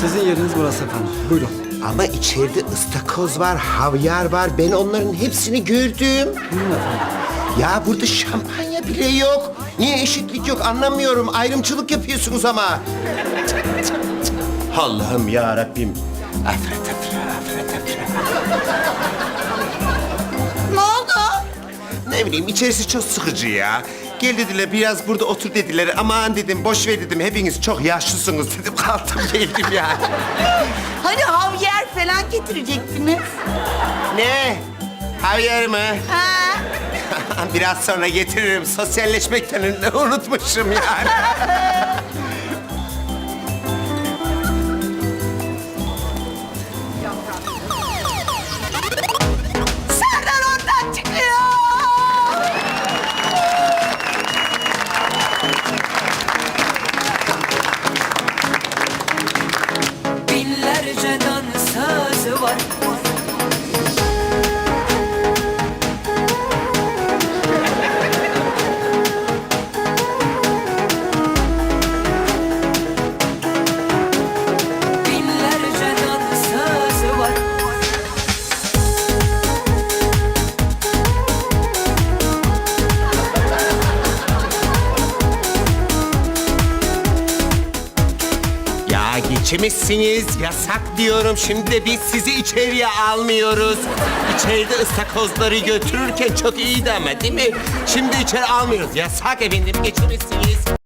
Sizin yeriniz burası efendim. Buyurun. Ama içeride ıstakoz var, havyar var. Ben onların hepsini gördüm. Buyurun efendim. Ya burada şampanya bile yok. Niye eşitlik yok anlamıyorum. Ayrımcılık yapıyorsunuz ama. Cık, cık, cık. Allah'ım ya Rabbim. Afret afret afret afret. Ne oldu? Ne bileyim içerisi çok sıkıcı ya. Gel dediler biraz burada otur dediler. Aman dedim boş ver dedim. Hepiniz çok yaşlısınız dedim. Kalktım geldim yani. Hani havyar falan getirecektiniz. ne? Havyar mı? Ha? Biraz sonra getiririm. Sosyalleşmekten unutmuşum yani. Binlerce dansözü var Ya geçmişsiniz. Yasak diyorum. Şimdi biz sizi içeriye almıyoruz. İçeride ıstakozları götürürken çok iyiydi ama değil mi? Şimdi içeri almıyoruz. Yasak efendim geçmişsiniz.